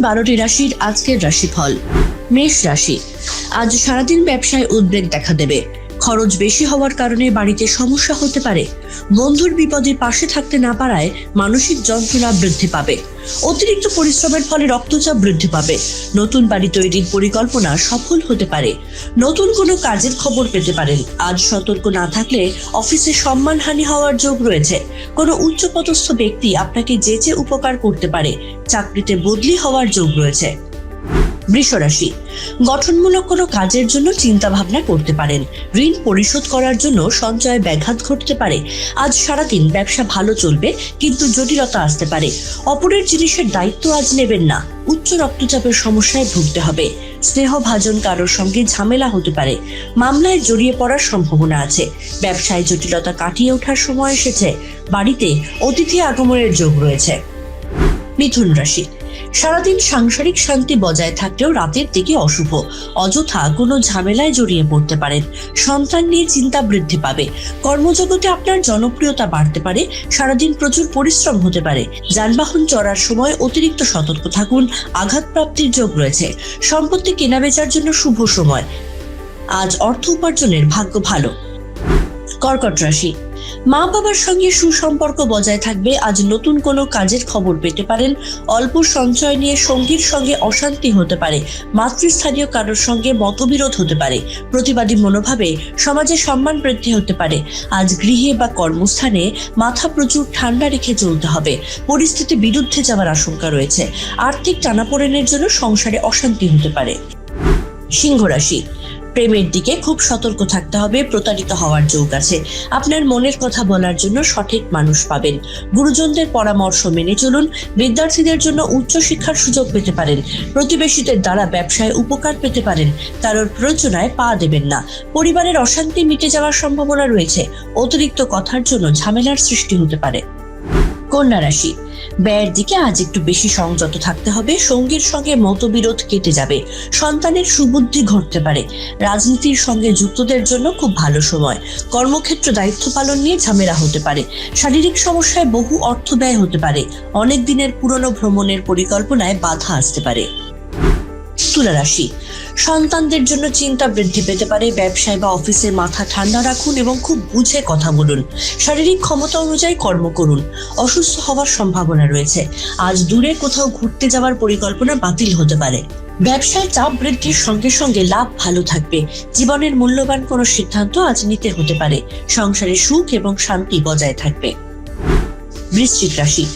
বারোটি রাশির আজকের রাশিফল। মেষ রাশি। আজ সারাদিন ব্যবসায় উদ্বেগ দেখা দেবে। খরচ বেশি হওয়ার কারণে বাড়িতে সমস্যা হতে পারে। বন্ধুর বিপদে পাশে থাকতে না পারায় মানসিক যন্ত্রণা বৃদ্ধি পাবে। অতিরিক্ত পরিশ্রমের ফলে রক্তচাপ বৃদ্ধি পাবে। নতুন বাড়ি তৈরির পরিকল্পনা সফল হতে পারে। নতুন কোনো কাজের খবর পেতে পারেন। আজ সতর্ক না থাকলে অফিসে সম্মানহানি হওয়ার যোগ রয়েছে। কোনো উচ্চপদস্থ ব্যক্তি আপনাকে যেচে উপকার করতে পারে, চাকরিতে বদলি হওয়ার যোগ রয়েছে। বৃষরাশি। গঠনমূলক কোনো কাজের জন্য চিন্তা ভাবনা করতে পারেন। ঋণ পরিশোধ করার জন্য সঞ্চয়ে ব্যাঘাত ঘটতে পারে। আজ সারাদিন ব্যবসা ভালো চলবে, কিন্তু জটিলতা আসতে পারে। অপরের জিনিসের দায়িত্ব আজ নেবেন না। উচ্চ রক্তচাপের সমস্যায় ভুগতে হবে। স্নেহভাজন কারোর সঙ্গে ঝামেলা হতে পারে। মামলায় জড়িয়ে পড়ার সম্ভাবনা আছে। ব্যবসায় জটিলতা কাটিয়ে ওঠার সময় এসেছে। বাড়িতে অতিথি আগমনের যোগ রয়েছে। মিথুন রাশি। সারাদিন সাংসারিক শান্তি বজায় থাকলেও রাতের দিকে অশুভ। অযথা কোনো ঝামেলায় জড়িয়ে পড়তে পারেন। সন্তান নিয়ে চিন্তা বৃদ্ধি পাবে। কর্মজগতে আপনার জনপ্রিয়তা বাড়তে পারে। সারাদিন প্রচুর পরিশ্রম হতে পারে। যানবাহন চড়ার সময় অতিরিক্ত সতর্ক থাকুন। আঘাতপ্রাপ্তির যোগ রয়েছে। সম্পত্তি কেনাবেচার জন্য শুভ সময়। আজ অর্থ উপার্জনের ভাগ্য ভালো। কর্কট রাশি। মা বাবার সঙ্গে সুসম্পর্ক বজায় থাকবে, আজ নতুন কোনো কাজের খবর পেতে পারেন। অল্প সঞ্চয় নিয়ে সঙ্গীর সঙ্গে অশান্তি হতে পারে, মাতৃস্থানীয় কারোর সঙ্গে মতবিরোধ হতে পারে, প্রতিবাদী মনোভাবে সমাজে সম্মান বৃদ্ধি হতে পারে। আজ গৃহে বা কর্মস্থানে মাথা প্রচুর ঠান্ডা রেখে চলতে হবে, পরিস্থিতি বিরুদ্ধে যাওয়ার আশঙ্কা রয়েছে। আর্থিক টানাপোড়েনের জন্য সংসারে অশান্তি হতে পারে। সিংহ রাশি প্রেমের দিকে খুব সতর্ক থাকতে হবে, প্রতারিত হওয়ার যোগ আছে। আপনার মনের কথা বলার জন্য সঠিক মানুষ পাবেন। গুরুজনদের পরামর্শ মেনে চলুন, বিদ্যার্থীদের জন্য উচ্চশিক্ষার সুযোগ পেতে পারেন। প্রতিবেশীদের দ্বারা ব্যবসায় উপকার পেতে পারেন, কারোর প্রয়োজনায় পা দেবেন না। পরিবারের অশান্তি মিটে যাওয়ার সম্ভাবনা রয়েছে, অতিরিক্ত কথার জন্য ঝামেলার সৃষ্টি হতে পারে। কন্যা রাশি ব্যয়ের দিকে আজ একটু বেশি সংযত থাকতে হবে। সঙ্গীর সঙ্গে মতবিরোধ কেটে যাবে। সন্তানের সুবুদ্ধি ঘটতে পারে। রাজনীতির সঙ্গে যুক্তদের জন্য খুব ভালো সময়। কর্মক্ষেত্র দায়িত্ব পালন নিয়ে ঝামেলা হতে পারে। শারীরিক সমস্যায় বহু অর্থ ব্যয় হতে পারে। অনেক দিনের পুরনো ভ্রমণের পরিকল্পনায় বাধা আসতে পারে। তুলা রাশি। সন্তানদের জন্য চিন্তা বৃদ্ধি পেতে পারে, ব্যবসায় বা অফিসে মাথা ঠান্ডা রাখুন এবং খুব বুঝে কথা বলুন। শারীরিক ক্ষমতা অনুযায়ী কর্ম করুন। অসুস্থ হওয়ার সম্ভাবনা রয়েছে। আজ দূরে কোথাও ঘুরতে যাওয়ার পরিকল্পনা বাতিল হতে পারে। ব্যবসায় চাপ বৃদ্ধির সঙ্গে সঙ্গে লাভ ভালো থাকবে। জীবনের মূল্যবান কোনো সিদ্ধান্ত আজ নিতে হতে পারে। সংসারে সুখ এবং শান্তি বজায় থাকবে। বৃশ্চিক রাশি।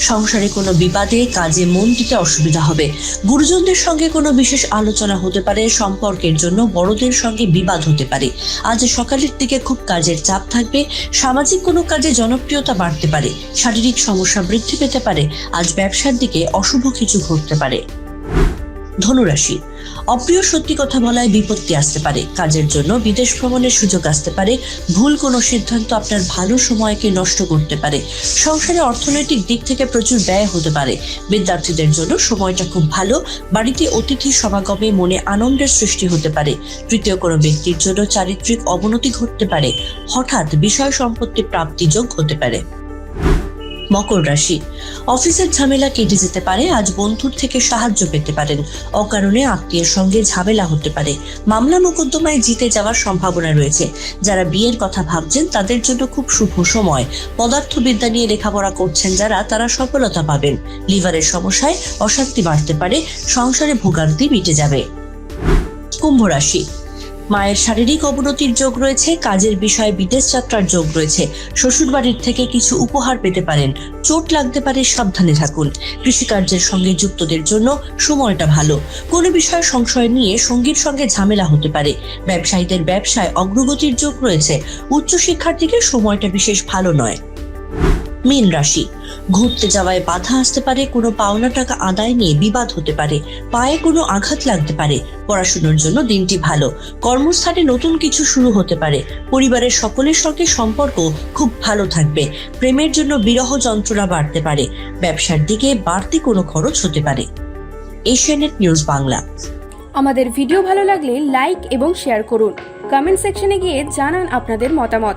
সংসারে কোনো বিবাদে, কাজে মন দিতে অসুবিধা হবে। গুরুজনদের সঙ্গে কোনো বিশেষ আলোচনা হতে পারে, সম্পর্কের জন্য বড়দের সঙ্গে বিবাদ হতে পারে। আজ সকালের দিকে খুব কাজের চাপ থাকবে, সামাজিক কোনো কাজে জনপ্রিয়তা বাড়তে পারে, শারীরিক সমস্যা বৃদ্ধি পেতে পারে, আজ ব্যবসার দিকে অশুভ কিছু ঘটতে পারে। ধনুরাশি। অপ্রিয় সত্যি কথা বলায় বিপত্তি আসতে পারে। কাজের জন্য বিদেশ ভ্রমণের সুযোগ আসতে পারে। ভুল কোনো সিদ্ধান্ত আপনার ভালো সময়কে নষ্ট করতে পারে। সংসারে অর্থনৈতিক দিক থেকে প্রচুর ব্যয় হতে পারে। বিদ্যার্থীদের জন্য সময়টা খুব ভালো। বাড়িতে অতিথি সমাগমে মনে আনন্দের সৃষ্টি হতে পারে। তৃতীয় কোনো ব্যক্তির জন্য চারিত্রিক অবনতি ঘটতে পারে। হঠাৎ বিষয় সম্পত্তি প্রাপ্তিযোগ হতে পারে। মকর রাশি। অফিসের ঝামেলা কেটে যেতে পারে, আজ বন্ধুর থেকে সাহায্য পেতে পারেন। অকারণে আত্মীয়ের সঙ্গে ঝামেলা হতে পারে। মামলা মোকদ্দমায় জিতে যাওয়ার সম্ভাবনা রয়েছে। যারা বিয়ের কথা ভাবছেন, তাদের জন্য খুব শুভ সময়। পদার্থবিদ্যা নিয়ে লেখাপড়া করছেন যারা, তারা সফলতা পাবেন। লিভারের সমস্যায় অশান্তি বাড়তে পারে, সংসারে ভোগান্তি মিটে যাবে। কুম্ভ রাশি। মায়ের শারীরিক অবনতির যোগ রয়েছে, কাজের বিষয়ে বিদেশ যাত্রার যোগ রয়েছে। শ্বশুরবাড়ির থেকে কিছু উপহার পেতে পারেন। চোট লাগতে পারে, সাবধানে থাকুন। কৃষিকার্যের সঙ্গে যুক্তদের জন্য সময়টা ভালো। কোনো বিষয়ে সংশয় নিয়ে সঙ্গীর সঙ্গে ঝামেলা হতে পারে। ব্যবসায়ীদের ব্যবসায় অগ্রগতির যোগ রয়েছে। উচ্চশিক্ষার দিকে সময়টা বিশেষ ভালো নয়। মীন রাশি। ঘুরতে যাওয়ায় বাধা আসতে পারে, কোনো পাওনা টাকা আদায় নিয়ে বিবাদ হতে পারে, পায়ে কোনো আঘাত লাগতে পারে, পড়াশোনার জন্য দিনটি ভালো, কর্মস্থানে নতুন কিছু শুরু হতে পারে, পরিবারের সকলের সঙ্গে সম্পর্ক খুব ভালো থাকবে, প্রেমের জন্য বিরহ যন্ত্রণা বাড়তে পারে, ব্যবসার দিকে বাড়তি কোনো খরচ হতে পারে। Asianet news Bangla. আমাদের ভিডিও ভালো লাগলে লাইক এবং শেয়ার করুন। কমেন্ট সেকশনে গিয়ে জানান আপনাদের মতামত।